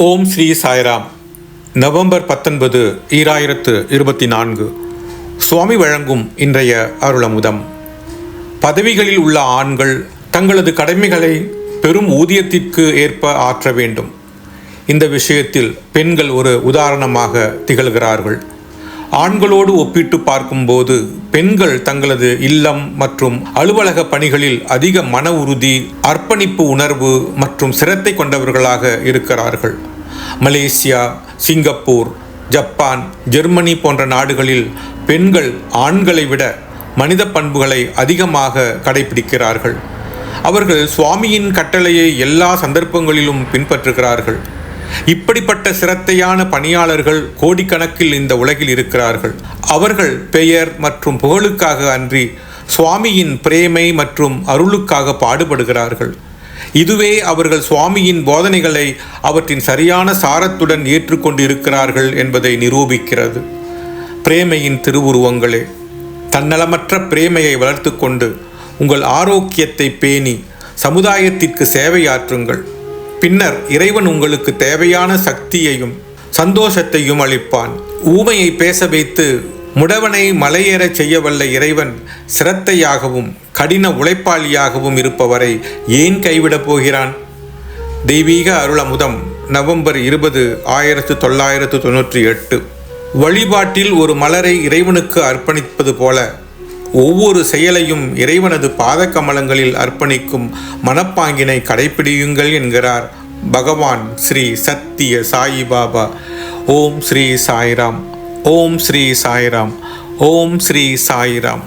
ஓம் Sri Sairam. November பத்தொன்பது ஈராயிரத்து இருபத்தி நான்கு. சுவாமி வழங்கும் இன்றைய அருளமுதம். பதவிகளில் உள்ள ஆண்கள் தங்களது கடமைகளை பெரும் ஊதியத்திற்கு ஏற்ப ஆற்ற வேண்டும். இந்த விஷயத்தில் பெண்கள் ஒரு உதாரணமாக திகழ்கிறார்கள். ஆண்களோடு ஒப்பிட்டு பார்க்கும்போது பெண்கள் தங்களது இல்லம் மற்றும் அலுவலக பணிகளில் அதிக மன உறுதி அர்ப்பணிப்பு உணர்வு மற்றும் சிரத்தை கொண்டவர்களாக இருக்கிறார்கள். மலேசியா சிங்கப்பூர் ஜப்பான் ஜெர்மனி போன்ற நாடுகளில் பெண்கள் ஆண்களை விட மனித பண்புகளை அதிகமாக கடைபிடிக்கிறார்கள். அவர்கள் சுவாமியின் கட்டளையை எல்லா சந்தர்ப்பங்களிலும் பின்பற்றுகிறார்கள். இப்படிப்பட்ட சிரத்தையான பணியாளர்கள் கோடிக்கணக்கில் இந்த உலகில் இருக்கிறார்கள். அவர்கள் பெயர் மற்றும் புகழுக்காக அன்றி சுவாமியின் பிரேமை மற்றும் அருளுக்காக பாடுபடுகிறார்கள். இதுவே அவர்கள் சுவாமியின் போதனைகளை அவற்றின் சரியான சாரத்துடன் ஏற்றுக்கொண்டு இருக்கிறார்கள் என்பதை நிரூபிக்கிறது. பிரேமையின் திருவுருவங்களே தன்னலமற்ற பிரேமையை வளர்த்து கொண்டு உங்கள் ஆரோக்கியத்தை பேணி சமுதாயத்திற்கு சேவையாற்றுங்கள். பின்னர் இறைவன் உங்களுக்கு தேவையான சக்தியையும் சந்தோஷத்தையும் அளிப்பான். ஊமையை பேச வைத்து முடவனை மலையேறச் செய்யவல்ல இறைவன் சிரத்தையாகவும் கடின உழைப்பாளியாகவும் இருப்பவரை ஏன் கைவிடப் போகிறான்? தெய்வீக அருளமுதம் நவம்பர் இருபது ஆயிரத்து தொள்ளாயிரத்து தொண்ணூற்றி எட்டு. வழிபாட்டில் ஒரு மலரை இறைவனுக்கு அர்ப்பணிப்பது போல ஒவ்வொரு செயலையும் இறைவனது பாத கமலங்களில் அர்ப்பணிக்கும் மனப்பாங்கினை கடைபிடியுங்கள் என்கிறார் பகவான் ஸ்ரீ சத்திய சாயி பாபா. ஓம் ஸ்ரீ சாய்ராம். ஓம் ஸ்ரீ சாய்ராம். ஓம் ஸ்ரீ சாய்ராம்.